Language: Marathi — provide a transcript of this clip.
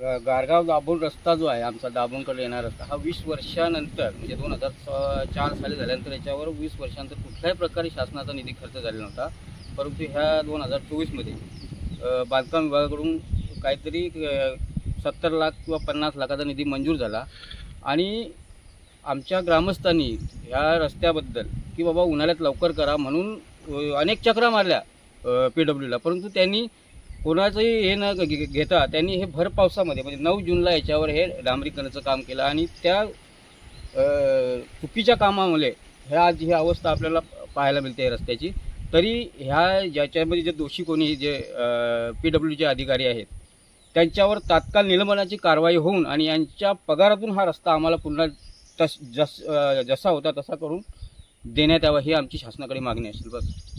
गारगाव दाभोळ रस्ता जो आहे आमचा दाभोणकडे येणारा रस्ता हा वीस वर्षानंतर म्हणजे दोन हजार चार साली झाल्यानंतर याच्यावर वीस वर्षानंतर कुठल्याही प्रकारे शासनाचा निधी खर्च झालेला नव्हता. परंतु ह्या दोन हजार चोवीसमध्ये बांधकाम विभागाकडून काहीतरी सत्तर लाख किंवा पन्नास लाखाचा निधी मंजूर झाला. आणि आमच्या ग्रामस्थांनी ह्या रस्त्याबद्दल की बाबा उन्हाळ्यात लवकर करा म्हणून अनेक चक्रा मारल्या पी डब्ल्यूला. परंतु त्यांनी कोणाचंही हे न घे- घेता त्यांनी हे भर पावसामध्ये म्हणजे नऊ जूनला याच्यावर हे डांबरीकरणाचं काम केलं आणि त्या अ, चुकीच्या कामामुळे ह्या आज ही अवस्था आपल्याला पाहायला मिळते या रस्त्याची. तरी ह्या ज्याच्यामध्ये जे दोषी कोणी जे पी डब्ल्यूचे अधिकारी आहेत त्यांच्यावर तात्काळ निलंबनाची कारवाई होऊन आणि यांच्या पगारातून हा रस्ता आम्हाला पुन्हा तस जस अ, जसा होता तसा करून देण्यात यावा ही आमची शासनाकडे मागणी असेल बस.